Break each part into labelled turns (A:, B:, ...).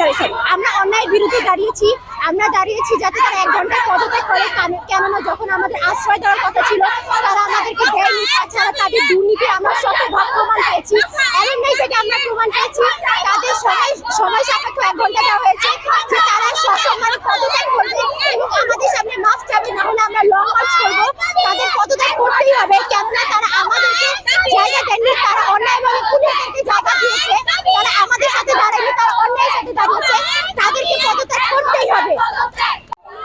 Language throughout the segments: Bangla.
A: দাঁড়িয়ে দাঁড়িয়েছেন আমরা অন্যায়ের বিরুদ্ধে দাঁড়িয়েছি, আমরা দাঁড়িয়েছি যাতে তারা এক ঘণ্টা পদত্যাগ করে। কেননা যখন আমাদের আশ্রয় দেওয়ার কথা ছিল, তারা আমাদেরকে দেয়নি, তাছাড়া তাদের দুর্নীতি আমরা শতভাগ প্রমাণ পেয়েছি এলএনআই থেকে আমরা প্রমাণ পেয়েছি তাদের সময় সময় সাপেক্ষ এক ঘণ্টা দেওয়া হয়েছে যে তারা সসম্মানে পদত্যাগ করবে এবং আমাদের সামনে মাফ চাবে না হলে আমরা লং মার্চ করব তাদের পদত্যাগ করতেই হবে কেননা তারা আমাদেরকে জায়গা দেননি তারা অন্যায়ভাবে পুলিশদেরকে জায়গা দিয়েছে তারা আমাদের সাথে দাঁড়ায়নি তারা অন্যায়ের সাথে দাঁড়িয়েছে তাদেরকে পদত্যাগ করতেই হবে।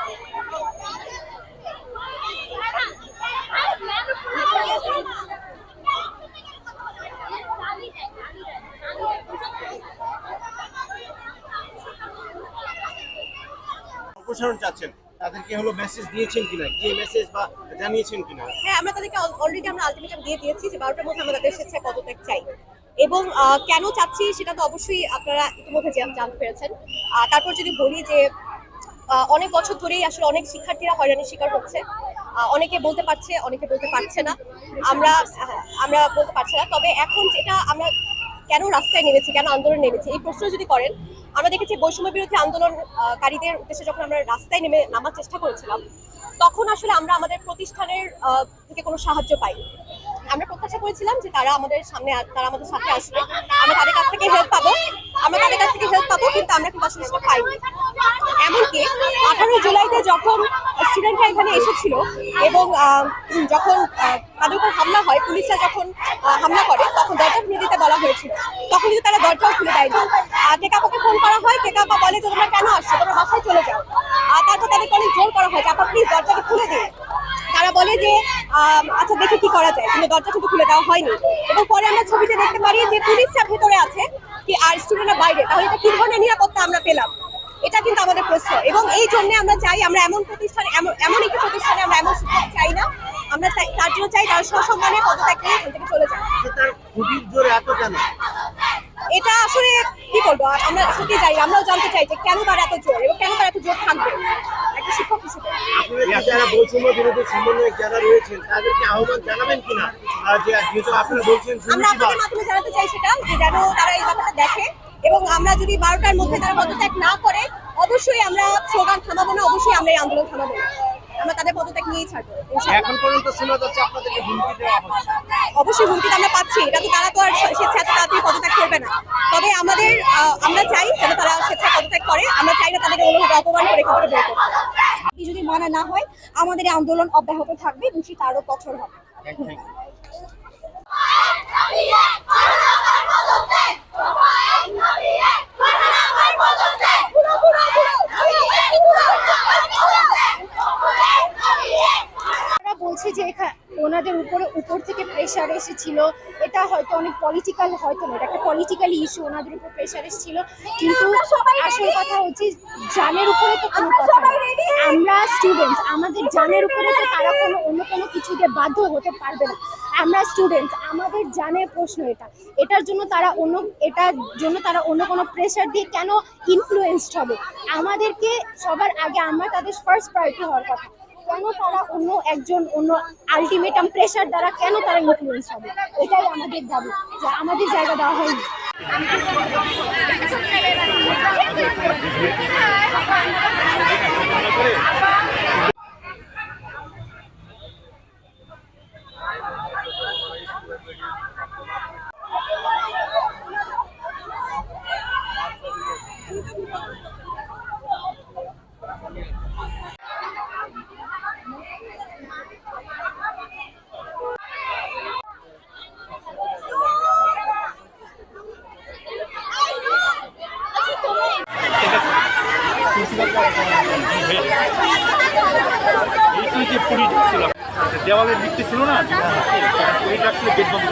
B: অপসারণ চাচ্ছেন তাদেরকে হলো মেসেজ দিয়েছেন কিনা মেসেজ বা জানিয়েছেন কিনা?
C: হ্যাঁ আমরা তাদেরকে অলরেডি আমরা আলটিমেটাম দিয়ে দিয়েছি যে বারোটার মধ্যে আমরা তাদের স্বেচ্ছায় পদত্যাগ চাই। এবং আহ, কেন চাচ্ছি সেটা তো অবশ্যই আপনারা ইতিমধ্যে জান- জানতে পেরেছেন। তারপর যদি বলি যে অনেক বছর ধরেই আসলে অনেক শিক্ষার্থীরা হয়রানির শিকার হচ্ছে। অনেকে বলতে পারছে, অনেকে বলতে পারছে না। আমরা আমরা বলতে পারছি না। তবে এখন যেটা আমরা কেন রাস্তায় নেমেছি, কেন আন্দোলন নেমেছি, এই প্রশ্ন যদি করেন, আমরা দেখেছি বৈষম্য বিরোধী আন্দোলনকারীদের উদ্দেশ্যে যখন আমরা রাস্তায় নেমে নামার চেষ্টা করেছিলাম, তখন আসলে আমরা আমাদের প্রতিষ্ঠানের থেকে কোনো সাহায্য পাইনি। আমরা প্রত্যাশা করেছিলাম যে তারা আমাদের সামনে তারা আমাদের সাথে আসবে। আমরা তাদের কাছ থেকে হেল্প পাবো। আমরা তাদের কাছ থেকে হেল্প পাবো, কিন্তু আমরা কিন্তু আসলে সেটা পাইনি। এমনকি আঠারো জুলাইতে যখন স্টুডেন্টরা এখানে এসেছিল এবং যখন তাদের উপর হামলা হয়, পুলিশরা যখন হামলা করে, তখন দরজা খুলে দিতে বলা হয়েছিল। তখন কিন্তু তারা দরজাও খুলে দেয়নি। আর টেকাপাকে ফোন করা হয় টেকাপা বলে যে তোমরা কেন আসছো, তোমরা বাসায় চলে যাও। আর তারপর তাদেরকে অনেক জোর করা হয় যে, আপা প্লিজ দরজাটা খুলে দিন। তারা বলে যে আচ্ছা দেখে কি করা যায়। কিন্তু দরজা কিন্তু খুলে দেওয়া হয়নি। এবং পরে আমরা ছবিতে দেখতে পারি যে, পুলিশরা ভেতরে আছে, কি, আর স্টুডেন্টরা বাইরে। তাহলে এটা কি ধরনের নিরাপত্তা আমরা পেলাম? এটা কিন্তু আমাদের প্রশ্ন। এবং এই জন্য আমরা চাই আমরা এমন প্রতিষ্ঠানে এমন একটি প্রতিষ্ঠানে আমরা এমন শিক্ষক চাই না। আমরা তার জন্য চাই তারা সসম্মানে পদত্যাগ করে এখান থেকে চলে যায় এটা আসলে কি বলব আমরা সত্যি চাই আমরাও জানতে চাই যে কেন তার এত জোর এবং কেন তার এত জোর থাকবে। একটা শিক্ষক হিসেবে।
B: যারা বৈষম্য বিরোধী সমন্বয়ক যারা রয়েছেন তাদেরকে আহ্বান জানাবেন কিনা? যেহেতু আপনারা বলছেন
C: আমরা আপনাদের মাধ্যমে জানাতে চাই সেটা যে যেন তারা এই ব্যাপারটা দেখে। এবং আমরা যদি বারোটার মধ্যে তারা পদত্যাগ না করে অবশ্যই আমরা স্লোগান থামাবো না অবশ্যই আমরা এই আন্দোলন থামাবো না। আমরা তাদের পদত্যাগ নিয়েই ছাড়বো
B: এখন পর্যন্ত শোনা যাচ্ছে আপনাদেরকে হুমকি দেওয়া হচ্ছে।
C: অবশ্যই হুমকি তো আমরা পাচ্ছি এটা তো তারা তো আর স্বেচ্ছা তাড়াতাড়ি পদত্যাগ করবে না। তবে আমাদের আমরা চাই যেন তারা স্বেচ্ছা পদত্যাগ করে আমরা চাই না তাদেরকে অনুভূতি অপমান করে এখান বের করতে
A: যদি মানা না হয় আমাদের এই আন্দোলন অব্যাহত থাকবে এবং আরও কঠোর হবে। ওনাদের উপরে উপর থেকে প্রেশার এসেছিল। এটা হয়তো অনেক পলিটিক্যাল হয়তো না এটা একটা পলিটিক্যাল ইস্যু ওনাদের উপর প্রেশার এসেছিল। কিন্তু আসল কথা হচ্ছে জানের উপরে তো কোনো কথা আমরা স্টুডেন্টস আমাদের জানের উপরে তো তারা কোনো অন্য কোনো কিছুতে বাধ্য হতে পারবে না। আমরা স্টুডেন্টস আমাদের জানের প্রশ্ন এটা। এটার জন্য তারা অন্য এটার জন্য তারা অন্য কোনো প্রেশার দিয়ে কেন ইনফ্লুয়েসড হবে? আমাদেরকে সবার আগে আমরা তাদের ফার্স্ট প্রায়োরিটি হওয়ার কথা। কেন তারা অন্য একজন, অন্য আলটিমেটাম প্রেশার দ্বারা কেন তারা ইনফ্লুয়েন্স হবে? এটাই আমাদের দাবি, যে আমাদের জায়গা দেওয়া হয়নি।
D: এইখানে যে পুরী ছিল দেওয়ালের লিখতে ছিল না পুরি ডাকছিল গেট বন্ধ।